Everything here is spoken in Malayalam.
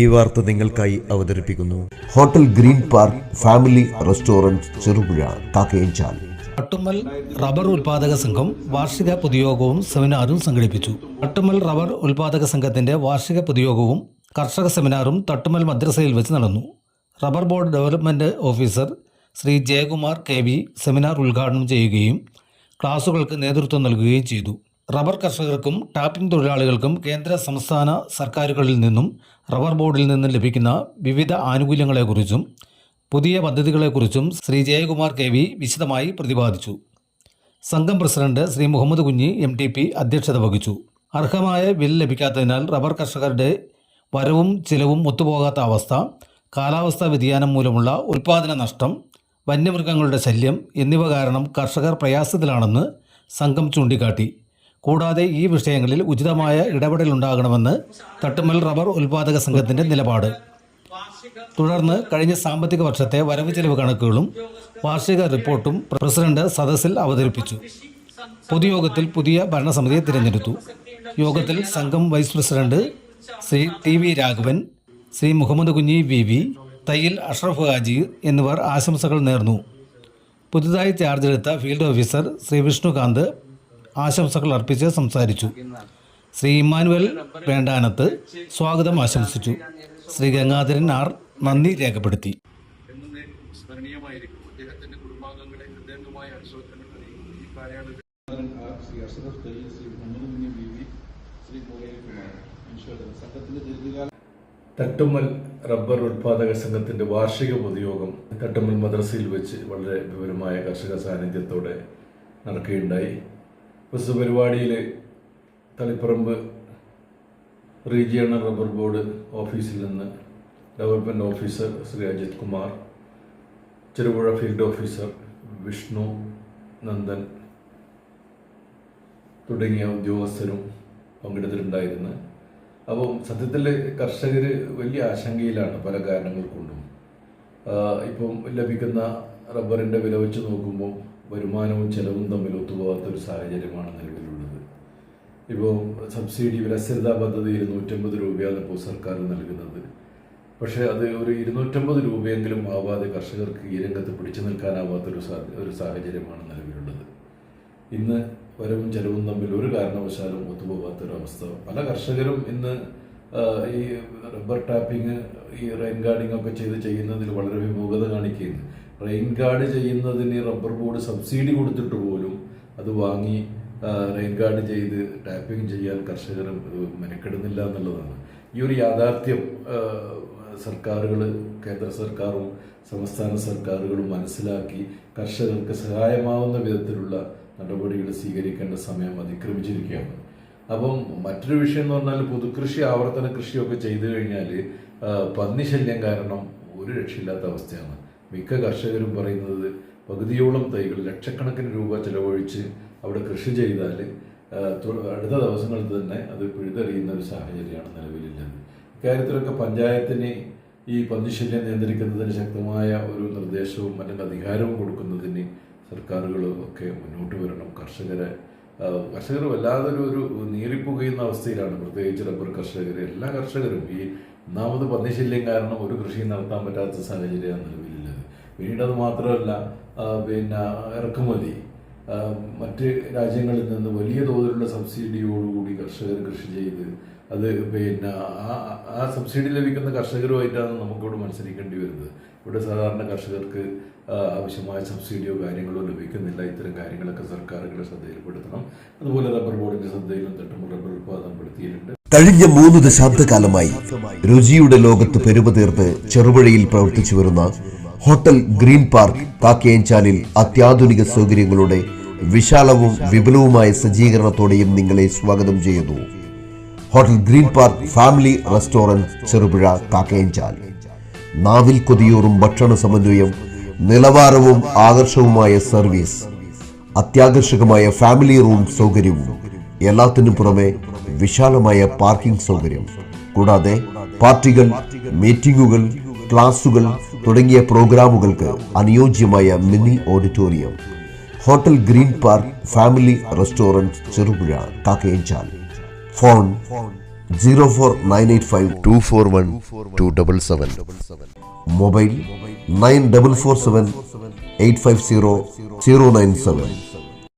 ഈ വാർത്ത നിങ്ങൾക്കായി അവതരിപ്പിക്കുന്നു. Hotel green park family restaurant Cherupuzha Kakkayanchal. Pattummal rubber ഉൽപാദക സംഘം വാർഷിക പൊതുയോഗവും സെമിനാറും സംഘടിപ്പിച്ചു. പട്ടുമ്മൽ റബ്ബർ ഉൽപാദക സംഘത്തിന്റെ വാർഷിക പൊതുയോഗവും കർഷക സെമിനാറും തട്ടുമ്മൽ മദ്രസയിൽ വെച്ച് നടന്നു. Rubber board development officer Shri Jayakumar K V seminar ഉദ്ഘാടനം ചെയ്യുകയും ക്ലാസുകൾക്ക് നേതൃത്വം നൽകുകയും ചെയ്തു. റബ്ബർ കർഷകർക്കും ടാപ്പിംഗ് തൊഴിലാളികൾക്കും കേന്ദ്ര സംസ്ഥാന സർക്കാരുകളിൽ നിന്നും റബ്ബർ ബോർഡിൽ നിന്നും ലഭിക്കുന്ന വിവിധ ആനുകൂല്യങ്ങളെക്കുറിച്ചും പുതിയ പദ്ധതികളെക്കുറിച്ചും ശ്രീ ജയകുമാർ കെ വി വിശദമായി പ്രതിപാദിച്ചു. സംഘം പ്രസിഡന്റ് ശ്രീ മുഹമ്മദ് കുഞ്ഞി എം ടി പി അധ്യക്ഷത വഹിച്ചു. അർഹമായ വിൽ ലഭിക്കാത്തതിനാൽ റബ്ബർ കർഷകരുടെ വരവും ചിലവും ഒത്തുപോകാത്ത അവസ്ഥ കാലാവസ്ഥാ വ്യതിയാനം മൂലമുള്ള ഉൽപ്പാദന നഷ്ടം വന്യമൃഗങ്ങളുടെ ശല്യം എന്നിവ കാരണം കർഷകർ പ്രയാസത്തിലാണെന്ന് സംഘം ചൂണ്ടിക്കാട്ടി. കൂടാതെ ഈ വിഷയങ്ങളിൽ ഉചിതമായ ഇടപെടലുണ്ടാകണമെന്ന് തട്ടുമൽ റബ്ബർ ഉൽപാദക സംഘത്തിന്റെ നിലപാട്. തുടർന്ന് കഴിഞ്ഞ സാമ്പത്തിക വർഷത്തെ വരവ് ചെലവ് കണക്കുകളും വാർഷിക റിപ്പോർട്ടും പ്രസിഡന്റ് സദസ്സിൽ അവതരിപ്പിച്ചു. പൊതുയോഗത്തിൽ പുതിയ ഭരണസമിതിയെ തിരഞ്ഞെടുത്തു. യോഗത്തിൽ സംഘം vice president Shri T V Raghavan Shri Muhammad Kunhi V V Thayyil Ashraf Haji എന്നിവർ ആശംസകൾ നേർന്നു. പുതുതായി ചാർജ് എടുത്ത ഫീൽഡ് ഓഫീസർ ശ്രീ വിഷ്ണുകാന്ത് ആശംസകൾ അർപ്പിച്ച് സംസാരിച്ചു. ശ്രീ ഇമ്മാനുവൽ വേണ്ടാനത്ത് സ്വാഗതം ആശംസിച്ചു. ശ്രീ ഗംഗാധരൻ ആർ നന്ദി രേഖപ്പെടുത്തി. ശ്രീ ശ്രീ ശ്രീ ദീർഘകാല തട്ടുമ്മൽ റബ്ബർ ഉൽപാദക സംഘത്തിന്റെ വാർഷിക പൊതുയോഗം തട്ടുമ്മൽ മദ്രസയിൽ വെച്ച് വളരെ വിപുലമായ കർഷക സാന്നിധ്യത്തോടെ നടക്കുകയുണ്ടായി. പ്രസ്തുത പരിപാടിയിൽ തളിപ്പറമ്പ് റീജിയണൽ റബ്ബർ ബോർഡ് ഓഫീസിൽ നിന്ന് development officer Shri Ajith Kumar Cherupuzha field officer Vishnu Nandan തുടങ്ങിയ ഉദ്യോഗസ്ഥരും പങ്കെടുത്തിട്ടുണ്ടായിരുന്നു. അപ്പം സത്യത്തിൽ കർഷകർ വലിയ ആശങ്കയിലാണ് പല കാരണങ്ങൾ കൊണ്ടും ഇപ്പം ലഭിക്കുന്ന റബ്ബറിന്റെ വില വെച്ച് നോക്കുമ്പോൾ വരുമാനവും ചെലവും തമ്മിൽ ഒത്തുപോകാത്ത ഒരു സാഹചര്യമാണ് നിലവിലുള്ളത്. ഇപ്പോൾ സബ്സിഡി വിലസ്ഥിരതാ പദ്ധതിയിൽ നൂറ്റമ്പത് രൂപയാണ് ഇപ്പോൾ സർക്കാർ നൽകുന്നത്. പക്ഷേ അത് ഒരു ഇരുന്നൂറ്റമ്പത് രൂപയെങ്കിലും ആവാതെ കർഷകർക്ക് ഈ രംഗത്ത് പിടിച്ചു നിൽക്കാനാവാത്തൊരു ഒരു സാഹചര്യമാണ് നിലവിലുള്ളത്. ഇന്ന് വരവും ചെലവും തമ്മിൽ ഒരു കാരണവശാലും ഒത്തുപോകാത്തൊരവസ്ഥ. പല കർഷകരും ഇന്ന് ഈ റബ്ബർ ടാപ്പിംഗ് ഈ റെയിൻ ഗാർഡിംഗ് ഒക്കെ ചെയ്ത് ചെയ്യുന്നതിൽ വളരെ വിമുഖത കാണിക്കുന്നു റെയിൻ ഗാർഡ് ചെയ്യുന്നതിന് റബ്ബർ ബോർഡ് സബ്സിഡി കൊടുത്തിട്ട് പോലും അത് വാങ്ങി റെയിൻ ഗാർഡ് ചെയ്ത് ടാപ്പിംഗ് ചെയ്യാൻ കർഷകർ മെനക്കെടുന്നില്ല എന്നുള്ളതാണ്. ഈ ഒരു യാഥാർത്ഥ്യം സർക്കാരുകൾ കേന്ദ്ര സർക്കാരും സംസ്ഥാന സർക്കാരുകളും മനസ്സിലാക്കി കർഷകർക്ക് സഹായമാവുന്ന വിധത്തിലുള്ള നടപടികൾ സ്വീകരിക്കേണ്ട സമയം അതിക്രമിച്ചിരിക്കുകയാണ്. അപ്പം മറ്റൊരു വിഷയം എന്ന് പറഞ്ഞാൽ പുതുകൃഷി ആവർത്തന കൃഷിയൊക്കെ ചെയ്തു കഴിഞ്ഞാൽ പന്നി ശല്യം കാരണം ഒരു രക്ഷയില്ലാത്ത അവസ്ഥയാണ്. മിക്ക കർഷകരും പറയുന്നത് പകുതിയോളം തൈകൾ ലക്ഷക്കണക്കിന് രൂപ ചെലവഴിച്ച് അവിടെ കൃഷി ചെയ്താൽ അടുത്ത ദിവസങ്ങളിൽ തന്നെ അത് പിഴുതെറിയുന്ന ഒരു സാഹചര്യമാണ് നിലവിലുള്ളത്. ഇക്കാര്യത്തിലൊക്കെ പഞ്ചായത്തിന് ഈ പന്നിശല്യം നിയന്ത്രിക്കുന്നതിന് ശക്തമായ ഒരു നിർദ്ദേശവും അല്ലെങ്കിൽ അധികാരവും കൊടുക്കുന്നതിന് സർക്കാരുകൾ ഒക്കെ മുന്നോട്ട് വരണം. കർഷകരെ കർഷകർ വല്ലാതൊരു ഒരു നീറിപ്പുകയുന്ന അവസ്ഥയിലാണ്. പ്രത്യേകിച്ച് റബ്ബർ കർഷകർ എല്ലാ കർഷകരും ഈ ഒന്നാമത് പന്നിശല്യം കാരണം ഒരു കൃഷിയും നടത്താൻ പറ്റാത്ത സാഹചര്യമാണ് നിലവിലുള്ളത്. പിന്നീട് അത് മാത്രമല്ല പിന്നെ ഇറക്കുമതി. മറ്റ് രാജ്യങ്ങളിൽ നിന്ന് വലിയ തോതിലുള്ള സബ്സിഡിയോടുകൂടി കർഷകർ കൃഷി ചെയ്ത് അത് പിന്നെ ആ ആ സബ്സിഡി ലഭിക്കുന്ന കർഷകരുമായിട്ടാണ് നമുക്കിവിടെ മത്സരിക്കേണ്ടി വരുന്നത്. ഇവിടെ സാധാരണ കർഷകർക്ക് ആവശ്യമായ സബ്സിഡിയോ കാര്യങ്ങളോ ലഭിക്കുന്നില്ല. ഇത്തരം കാര്യങ്ങളൊക്കെ സർക്കാരുകളെ ശ്രദ്ധയിൽപ്പെടുത്തണം. അതുപോലെ റബ്ബർ ബോർഡിന്റെ ശ്രദ്ധയിലും തട്ടുമ്പോൾ റബ്ബർ ഉത്പാദനപ്പെടുത്തിയിട്ടുണ്ട് കഴിഞ്ഞ മൂന്ന് ദശാബ്ദ കാലമായി രുചിയുടെ ലോകത്ത് പെരുമതീർത്ത് ചെറുപുഴയിൽ പ്രവർത്തിച്ചു വരുന്ന ഹോട്ടൽ ഗ്രീൻ പാർക്ക് കാക്കയഞ്ചാലിൽ അത്യാധുനിക സൗകര്യങ്ങളുടെ വിശാലവും വിപുലവുമായ സജ്ജീകരണത്തോടെയും നിങ്ങളെ സ്വാഗതം ചെയ്യുന്നു. Hotel green park family restaurant Cherupuzha Kakkayanchal. നാവിൽ കൊതിയൂറും ഭക്ഷണ സമന്വയം നിലവാരവും ആകർഷവുമായ സർവീസ് അത്യാകർഷകമായ ഫാമിലി റൂം സൗകര്യവും എല്ലാത്തിനും പുറമെ വിശാലമായ പാർക്കിംഗ് സൗകര്യം. കൂടാതെ പാർട്ടികൾ മീറ്റിംഗുകൾ ക്ലാസുകൾ തുടങ്ങിയ പ്രോഗ്രാമുകൾക്ക് അനുയോജ്യമായ mini auditorium hotel green park family restaurant Cherupuzha Kakkayanchal. Phone zero four nine eight five two four one two double seven. Mobile nine double four seven eight five zero zero nine seven.